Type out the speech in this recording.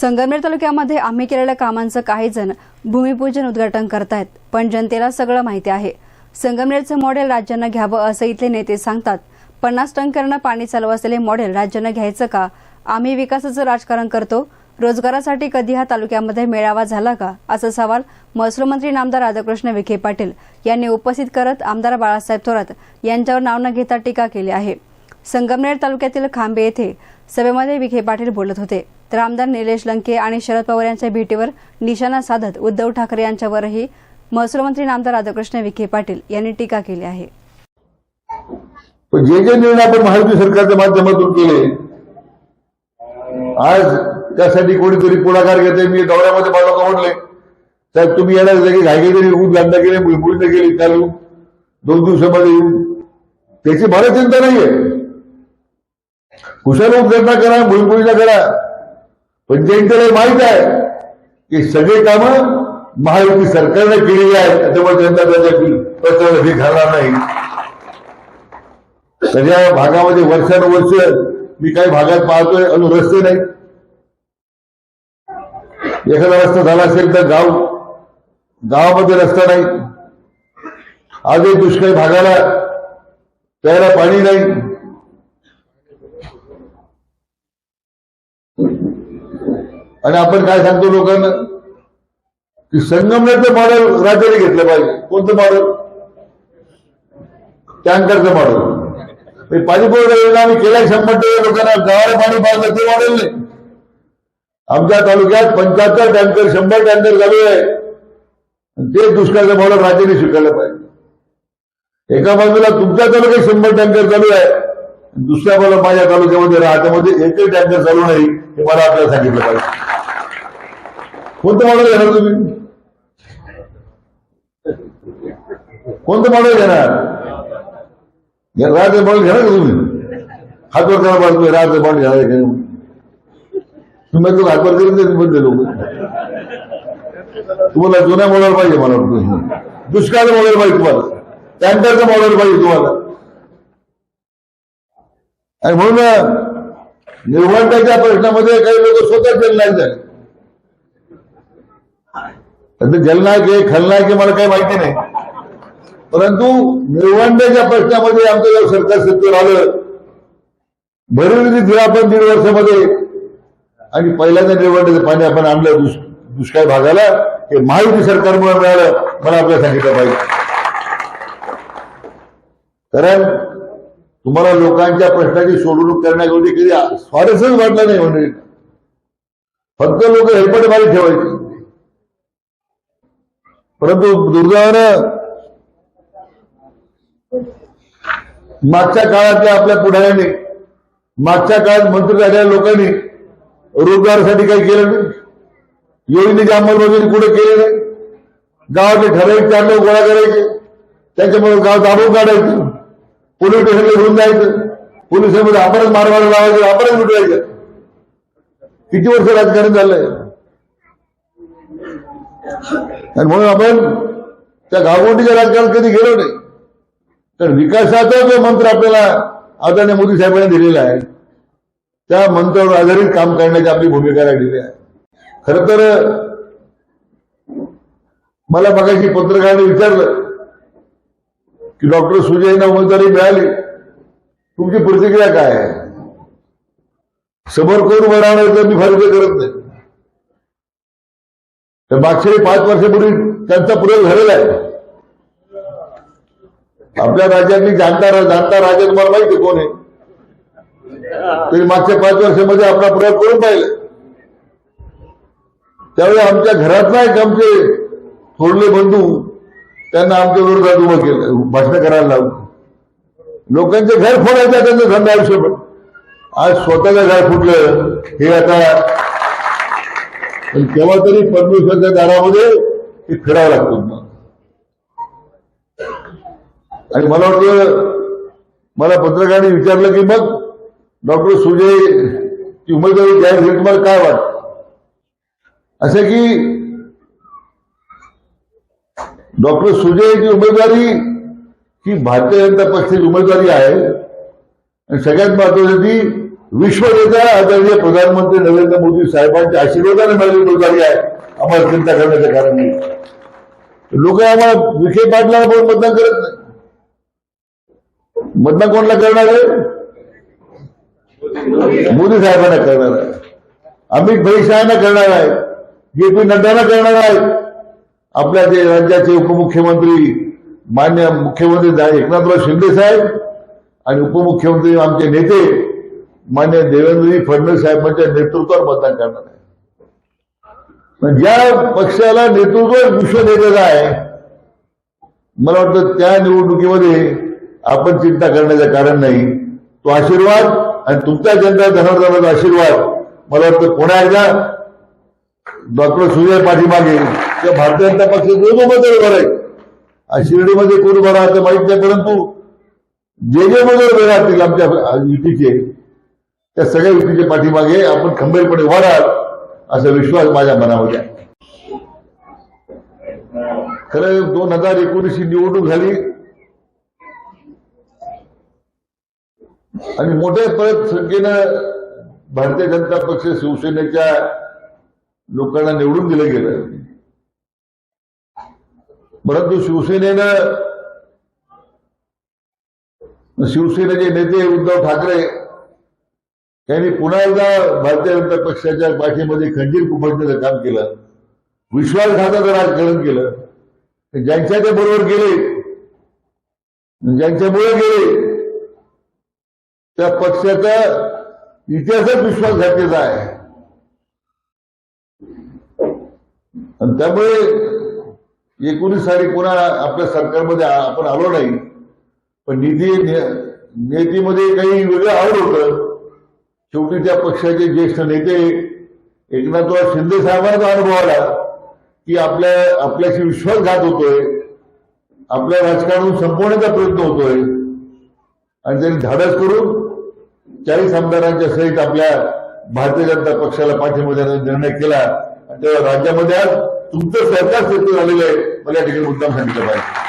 संगमनेर तालुक्यामध्ये आम्ही केलेल्या कामांचं काही जण भूमिपूजन उद्घाटन करतायत पण जनतेला सगळं माहिती आहे. संगमनेरचं मॉडेल राज्यांना घ्यावं असं इथले नेते सांगतात पन्नास टंकरनं पाणी चालू असलेले मॉडेल राज्यानं घ्यायचं का? आम्ही विकासाचं राजकारण करतो रोजगारासाठी कधी हा तालुक्यामध्ये मेळावा झाला का? असा सवाल महसूल मंत्री नामदार राधाकृष्ण विखे पाटील यांनी उपस्थित करत आमदार बाळासाहेब थोरात यांच्यावर नाव न घेता टीका केली आहे. संगमनेर तालुक्यातील खांबे येथे सभेमध्ये विखे पाटील बोलत होते. तर आमदार निलेश लंके आणि शरद पवार यांच्या भेटीवर निशाणा साधत उद्धव ठाकरे यांच्यावरही महसूल मंत्री नामदार राधाकृष्ण विखे पाटील यांनी टीका केली आहे. पण जे जे निर्णय आपण महायुती सरकारच्या माध्यमातून केले आज त्यासाठी कोणीतरी पुढाकार घेते मी दौऱ्यामध्ये मला लोक म्हणले साहेब तुम्ही येणार जागी घाई तरी उद्घाटन केले मुलमुलीने गेली चालू दोन दिवसामध्ये येऊन त्याची मला चिंता नाहीये. कुशल उद्घाटना करा मुलमुलीला करा. पण जनतेला माहीत आहे की सगळे कामं महायुती सरकारने केलेली आहेत त्याच्यामुळे जनता त्याच्यातील प्रचंड हे घालणार नाही. सगळ्या भागामध्ये वर्षानुवर्ष मी काही भागात पाहतोय अजून रस्ते नाही. एखादा रस्ता झाला असेल तर गाव गावामध्ये रस्ता नाही. आजही दुष्काळी भागाला प्यायला पाणी नाही. आणि आपण काय सांगतो लोकांना? की संगमनेरचं मॉडेल राज्याने घेतलं पाहिजे. कोणतं मॉडेल टँकरचं मॉडेल पाणी पुरवठा योजना आम्ही केल्या शंभर टक्के. लोकांना गावाला पाणी पाजलं ते मॉडेल नाही. आमच्या तालुक्यात पंच्याहत्तर टँकर शंभर टँकर चालू आहे. आणि ते दुष्काळचं मॉडेल राज्याने स्वीकारलं पाहिजे. एका बाजूला तुमच्या तालुक्यात शंभर टँकर चालू आहे. दुसऱ्या बाजूला माझ्या तालुक्यामध्ये राहत्यामध्ये एकही टँकर चालू नाही हे मला आपल्याला सांगितलं पाहिजे. कोणतं मॉडेल घेणार तुम्ही? कोणतं मॉडेल घेणार? राहते बॉल घेणार का तुम्ही? हातवर करा पाहिजे तुम्ही राहते बॉल घेणार तुम्ही तो हातवर करून देत म्हणते लोक. तुम्हाला जुन्या मॉडेल पाहिजे मला वाटतं. मॉडेल पाहिजे तुम्हाला. टँकरचं मॉडेल पाहिजे तुम्हाला. आणि म्हणून निवडण्याच्या प्रश्नामध्ये काही लोक स्वतः जलनायक झाले जलनायक आहे खलनायक आहे मला काही माहिती नाही. परंतु निवडण्याच्या प्रश्नामध्ये आमचं जेव्हा सरकार सत्तेवर आलं भरवली दिला आपण दीड वर्षामध्ये आणि पहिल्यांदा निवडण्याचं पाणी आपण आणलं दुष् दुष्काळ भागाला हे महायुती सरकारमुळे मिळालं मला आपल्याला सांगितलं पाहिजे. कारण तुम्हाला लोकांच्या प्रश्नाची सोडवणूक करण्याऐवजी कधी स्वारस्यच वाटलं नाही म्हणजे फक्त लोक हेलपटबारी ठेवायची. परंतु दुर्दैवानं मागच्या काळातल्या आपल्या पुढाऱ्याने मागच्या काळात मंत्री झालेल्या लोकांनी रोजगारासाठी काही केलं नाही. योजनेची अंमलबजावणी कुठे केली नाही. गावातले ठराविक चार लोक गोळा करायचे. त्याच्यामुळे गाव दाबून काढायचे. पोलीस स्टेशनला घेऊन जायचं. पोलिसांमध्ये आपणच मारवाड लावायचं आपणच लुटवायचं. किती वर्ष राजकारण झालंय? आणि म्हणून आपण त्या गावगोटीच्या राजकारणात कधी गेलो नाही. तर विकासाचा जो मंत्र आपल्याला आदरणीय मोदी साहेबांनी दिलेला आहे त्या मंत्रावर आधारित काम करण्याची आपली भूमिका राहिलेली आहे. खर तर मला मगाशी पत्रकाराने विचारलं की डॉक्टर सुजयना उमेदवारी मिळाली. तुमची प्रतिक्रिया काय आहे? समोर कोण उभं राहणार तर मी फारसे करत नाही. तर मागच्या पाच वर्षापूर्वी त्यांचा प्रयोग झालेला आहे. आपल्या राज्यांनी जाणता जाणता राजा तुम्हाला माहिती आहे कोण आहे. तरी मागच्या पाच वर्षामध्ये आपला प्रयोग करून पाहिलं? त्यावेळी आमच्या घरात एक आमचे थोरले बंधू त्यांना आमच्या विरोधात उभं केलं. भाषण करायला लावलं लोकांचे घर फोडायचा त्यांचं धंदा आयुष्यभर. आज स्वतःचं घर फुटलं हे आता पण केव्हा तरी परमेश्वरच्या दारामध्ये हे फिरावं लागतं. आणि मला वाटतं मला पत्रकारांनी विचारलं की मग डॉक्टर सुजय उमेदवारी जाहीर झाली तुम्हाला काय वाटतं? असं की डॉक्टर सुजयची उमेदवारी ही भारतीय जनता पक्षाची उमेदवारी आहे. आणि सगळ्यात महत्वाची ती विश्वनेता आदरणीय प्रधानमंत्री नरेंद्र मोदी साहेबांच्या आशीर्वादाने मिळाली उमेदवारी आहे. आम्हाला चिंता करण्याचं कारण नाही. लोक आम्हाला विखे पाटला पण मतदान करत नाही. मतदान कोणाला करणार आहे? मोदी साहेबांना करणार आहे. अमित भाई शहाना करणार आहे. जे पी नड्डाना करणार आहे. आपल्या ते राज्याचे उपमुख्यमंत्री मान्य मुख्यमंत्री एकनाथराव शिंदे साहेब आणि उपमुख्यमंत्री आमचे नेते मान्य देवेंद्रजी फडणवीस साहेबांच्या म्हणजे नेतृत्वावर मतदान करणार आहे ज्या पक्षाला नेतृत्व विश्व नेतेला आहे मला वाटतं त्या निवडणुकीमध्ये आपण चिंता करण्याचं कारण नाही. तो आशीर्वाद आणि तुमच्या जनता धनार्दनाचा आशीर्वाद मला वाटतं पुन्हा एकदा डॉक्टर सुजय पाठीमागे. त्या भारतीय जनता पक्ष दोन उमेदवार उभा राहील शिर्डीमध्ये कोण उभा राहतं माहीत नाही परंतु जे जे उमेदवार उभे राहतील आमच्या युतीचे त्या सगळ्या युतीच्या पाठीमागे आपण खंबीरपणे उभा राहाल असा विश्वास माझ्या मनामध्ये आहे. खरं दोन हजार एकोणीसची निवडणूक झाली. आणि मोठ्या परत संख्येनं भारतीय जनता पक्ष शिवसेनेच्या लोकांना निवडून दिलं गेलं. परंतु शिवसेनेनं शिवसेनेचे नेते उद्धव ठाकरे त्यांनी पुन्हा एकदा भारतीय जनता पक्षाच्या पाठीमध्ये खंजीर खुपसण्याचं काम केलं? विश्वासघाताचं राजकारण केलं. ज्यांच्या ते बरोबर गेले ज्यांच्यामुळे गेले त्या पक्षाचा इतिहासच विश्वासघातीचा आहे. आणि त्यामुळे एकोणीस साली पुन्हा आपल्या सरकारमध्ये आ- आपण आलो नाही. पण निधी नेतीमध्ये काही वेगळं आवड होतं. शेवटी त्या पक्षाचे ज्येष्ठ नेते एकनाथराव शिंदे साहेबांचा अनुभव आला की आपल्या आपल्याशी विश्वासघात होतोय. आपल्या राजकारण संपवण्याचा प्रयत्न होतोय. आणि त्यांनी धाडस करून चाळीस आमदारांच्या सहित आपल्या भारतीय जनता पक्षाला पाठिंबा देण्याचा निर्णय केला. राज्यामध्ये आज तुमचं सरकार सत्य झालेलं आहे. मला या ठिकाणी मुद्दाम सांगितलं पाहिजे.